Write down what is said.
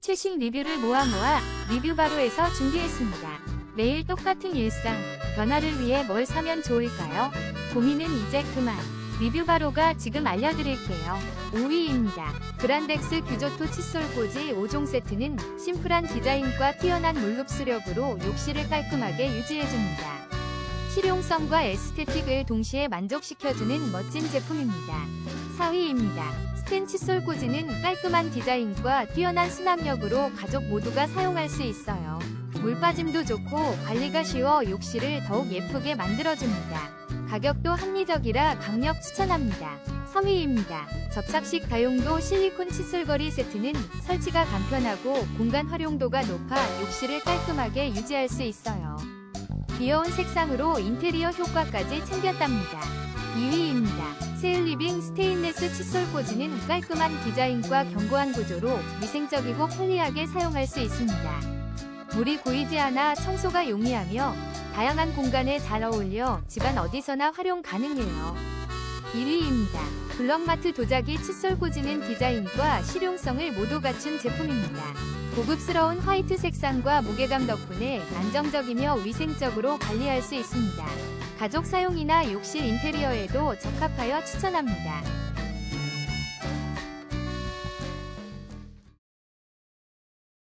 최신 리뷰를 모아 모아 리뷰 바로에서 준비했습니다. 매일 똑같은 일상, 변화를 위해 뭘 사면 좋을까요? 고민은 이제 그만. 리뷰 바로가 지금 알려드릴게요. 5위입니다. 그란덱스 규조토 칫솔 꽂이 5종 세트는 심플한 디자인과 뛰어난 물흡수력으로 욕실을 깔끔하게 유지해줍니다. 실용성과 에스테틱을 동시에 만족시켜주는 멋진 제품입니다. 4위입니다. 스텐 칫솔 꽂이는 깔끔한 디자인과 뛰어난 수납력으로 가족 모두가 사용할 수 있어요. 물 빠짐도 좋고 관리가 쉬워 욕실을 더욱 예쁘게 만들어줍니다. 가격도 합리적이라 강력 추천합니다. 3위입니다. 접착식 다용도 실리콘 칫솔거리 세트는 설치가 간편하고 공간 활용도가 높아 욕실을 깔끔하게 유지할 수 있어요. 귀여운 색상으로 인테리어 효과까지 챙겼답니다. 2위입니다. 세일리빙 스테인 레스 칫솔 꽂이는 깔끔한 디자인과 견고한 구조로 위생적이고 편리하게 사용할 수 있습니다. 물이 고이지 않아 청소가 용이하며 다양한 공간에 잘 어울려 집안 어디서나 활용 가능해요. 1위입니다. 블럭마트 도자기 칫솔 꽂이는 디자인과 실용성을 모두 갖춘 제품입니다. 고급스러운 화이트 색상과 무게감 덕분에 안정적이며 위생적으로 관리할 수 있습니다. 가족 사용이나 욕실 인테리어에도 적합하여 추천합니다.